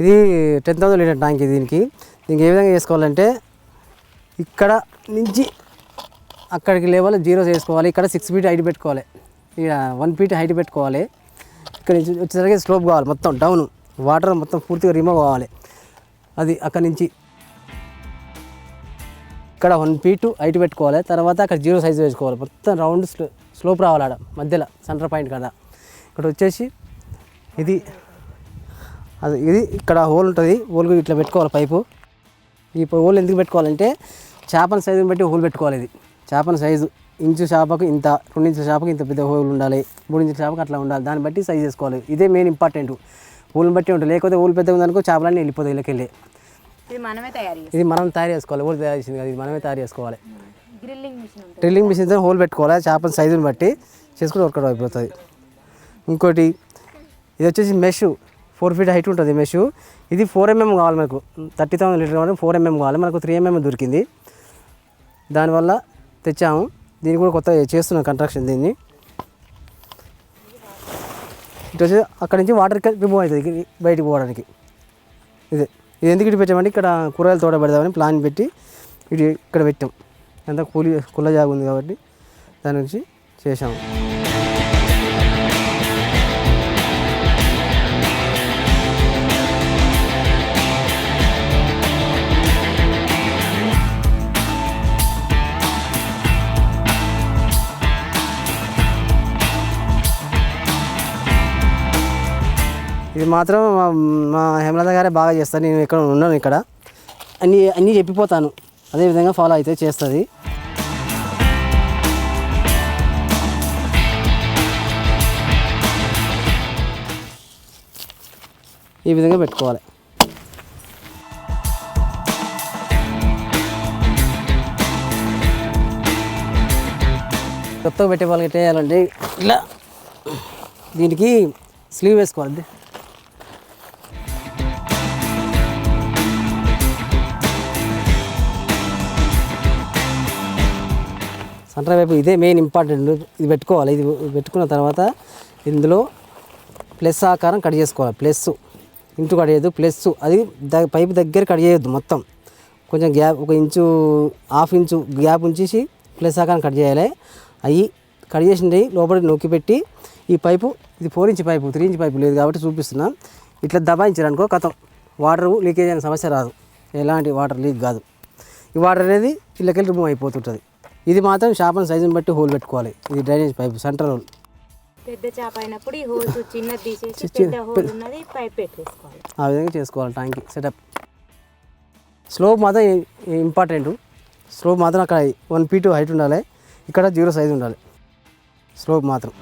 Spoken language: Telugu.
ఇది టెన్ థౌసండ్ లీటర్ ట్యాంక్ దీనికి. దీనికి ఏ విధంగా చేసుకోవాలంటే ఇక్కడ నుంచి అక్కడికి లేవాలి జీరో చేసుకోవాలి ఇక్కడ సిక్స్ ఫీట్ హైట్ పెట్టుకోవాలి. ఇక వన్ ఫీట్ హైట్ పెట్టుకోవాలి. ఇక్కడ నుంచి వచ్చేసరికి స్లోప్ కావాలి మొత్తం డౌన్ వాటర్ మొత్తం పూర్తిగా రిమూవ్ కావాలి. అది అక్కడి నుంచి ఇక్కడ వన్ ఫీట్ హైట్ పెట్టుకోవాలి. తర్వాత అక్కడ జీరో సైజ్ వేసుకోవాలి. మొత్తం రౌండ్ స్లో స్లోప్ రావాలి ఆడ మధ్యలో సెంటర్ పాయింట్ కదా. ఇక్కడ వచ్చేసి ఇది అది ఇది ఇక్కడ హోల్ ఉంటుంది. హోల్ ఇట్లా పెట్టుకోవాలి పైపు. ఈ హోల్ ఎందుకు పెట్టుకోవాలంటే చేపల సైజుని బట్టి హోల్ పెట్టుకోవాలి ఇది. చేపల సైజు ఇంచు చేపకు ఇంత రెండు ఇంచుల చేపకు ఇంత పెద్ద హోల్ ఉండాలి. మూడు ఇంచుల చేపకు అట్లా ఉండాలి. దాన్ని బట్టి సైజ్ చేసుకోవాలి ఇదే మెయిన్ ఇంపార్టెంట్. హోల్ని బట్టి ఉంటుంది. లేకపోతే హోల్ పెద్దగా ఉందనుకో చేపలన్నీ వెళ్ళిపోతాయి ఇళ్ళకెళ్ళి ఇది మనమే తయారు ఇది మనం తయారు చేసుకోవాలి. హోల్ తయారు చేసింది కదా ఇది మనమే తయారు చేసుకోవాలి. గ్రిల్లింగ్ మిషన్ డ్రిల్లింగ్ మిషన్తో హోల్ పెట్టుకోవాలి. చేపల సైజుని బట్టి చేసుకుంటే వర్కౌట్ అయిపోతుంది. ఇంకోటి ఇది వచ్చేసి మెష్. ఫోర్ ఫీట్ హైట్ ఉంటుంది మెష్. ఇది ఫోర్ ఎంఎం కావాలి మనకు. థర్టీ థౌసండ్ లీటర్ కావాలి ఫోర్ ఎంఎం కావాలి. మనకు త్రీ ఎంఎం దొరికింది. దానివల్ల తెచ్చాము. దీన్ని కూడా కొత్త చేస్తున్నాం కన్స్ట్రక్షన్ దీన్ని. ఇటు వచ్చి అక్కడి నుంచి వాటర్ రిమూవ్ అవుతుంది బయటికి పోవడానికి. ఇదే ఇది ఎందుకు ఇటు పెట్టామంటే ఇక్కడ కూరగాయలు తోట పెడదామని ప్లాన్ పెట్టి ఇటు ఇక్కడ పెట్టాం. అంతా కూలి కుల్ల జాగా ఉంది కాబట్టి దాని నుంచి చేసాము ఇది మాత్రం మా మా హేమలత గారే బాగా చేస్తారు. నేను ఇక్కడ ఉన్నాను ఇక్కడ. అన్నీ అన్నీ చెప్పిపోతాను. అదే విధంగా ఫాలో అయితే చేస్తుంది. ఈ విధంగా పెట్టుకోవాలి. కొత్తగా పెట్టే వాళ్ళకి ఎట్లా ఇలా దీనికి స్లీవ్ వేసుకోవాలి. సెంటర్ వైపు ఇదే మెయిన్ ఇంపార్టెంట్ ఇది పెట్టుకోవాలి. ఇది పెట్టుకున్న తర్వాత ఇందులో ప్లస్ ఆకారం కట్ చేసుకోవాలి. ప్లస్ ఇంటూ కట్ చేయొద్దు. ప్లస్ అది పైపు దగ్గర కట్ చేయొద్దు మొత్తం. కొంచెం గ్యాప్ ఒక ఇంచు హాఫ్ ఇంచు గ్యాప్ ఉంచేసి ప్లస్ ఆకారం కట్ చేయాలి. అవి కట్ చేసింది లోపల నొక్కి పెట్టి ఈ పైపు ఇది four inch pipe three inch pipe లేదు కాబట్టి చూపిస్తున్నాం. ఇట్లా దబాయించారనుకో కథం. వాటర్ లీకేజ్ అనే సమస్య రాదు. ఎలాంటి వాటర్ లీక్ కాదు. ఈ వాటర్ అనేది ఇళ్ళకెళ్ళి రిమూవ్ అయిపోతుంటుంది. ఇది మాత్రం షాపన్ సైజుని బట్టి హోల్ పెట్టుకోవాలి. ఇది డ్రైనేజ్ పైప్ సెంట్రల్ హోల్. పెద్ద చేప అయినప్పుడు ఈ హోల్స్ చిన్నది తీసేసి పెద్ద హోల్ ఉన్నది పైప్ పెట్టేసుకోవాలి. ఆ విధంగా చేసుకోవాలి ట్యాంక్ సెటప్. స్లోప్ మాత్రం ఇంపార్టెంట్. స్లోప్ మాత్రం అక్కడ వన్ ఫీట్ హైట్ ఉండాలి. ఇక్కడ జీరో సైజ్ ఉండాలి. స్లోప్ మాత్రం.